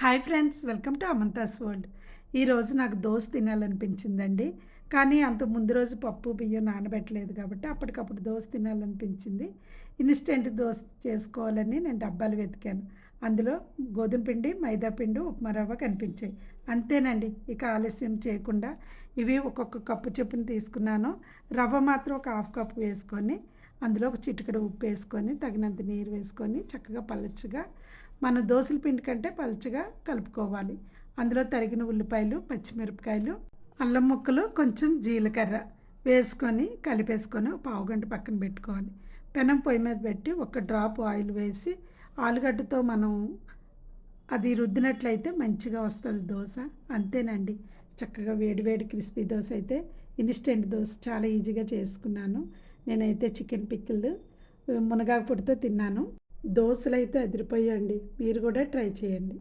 Hi friends welcome to అమంతాస్ world. ఈరోజు నాకు దోశ తినాలనిపించిందండి. కానీ అంత ముందు రోజు పప్పు బియ్యం నానబెట్టలేదు కాబట్టి అప్పటికప్పుడు దోశ తినాలనిపించింది. ఇన్స్టెంట్ దోశ చేసుకోవాలని నేను డబ్బాలు వెతికాను. అందులో గోధుమ పిండి మైదా పిండి ఉప్మా రవ్వ కనిపించాయి. అంతేనండి ఇక ఆలస్యం చేయకుండా ఇవి ఒక్కొక్క కప్పు చొప్పున తీసుకున్నాను. రవ్వ మాత్రం ఒక హాఫ్ కప్ వేసుకొని అందులో ఒక చిటికడ ఉప్పు వేసుకొని తగినంత నీరు వేసుకొని చక్కగా పలచగా మనం దోశల పిండి కంటే పలుచగా కలుపుకోవాలి. అందులో తరిగిన ఉల్లిపాయలు పచ్చిమిరపకాయలు అల్లం ముక్కలు కొంచెం జీలకర్ర వేసుకొని కలిపేసుకొని ఒక పావు గంట పక్కన పెట్టుకోవాలి. పెనం పొయ్యి మీద పెట్టి ఒక డ్రాప్ ఆయిల్ వేసి ఆలుగడ్డతో మనం అది రుద్దినట్లయితే మంచిగా వస్తుంది దోశ. అంతేనండి. చక్కగా వేడివేడి క్రిస్పీ దోశ అయితే ఇన్స్టెంట్ దోశ చాలా ఈజీగా చేసుకున్నాను. నేనైతే చికెన్ పిక్కిల్ మునగాకు పొడితో తిన్నాను. దోశలు అయితే అదిరిపోయండి మీరు కూడా ట్రై చేయండి.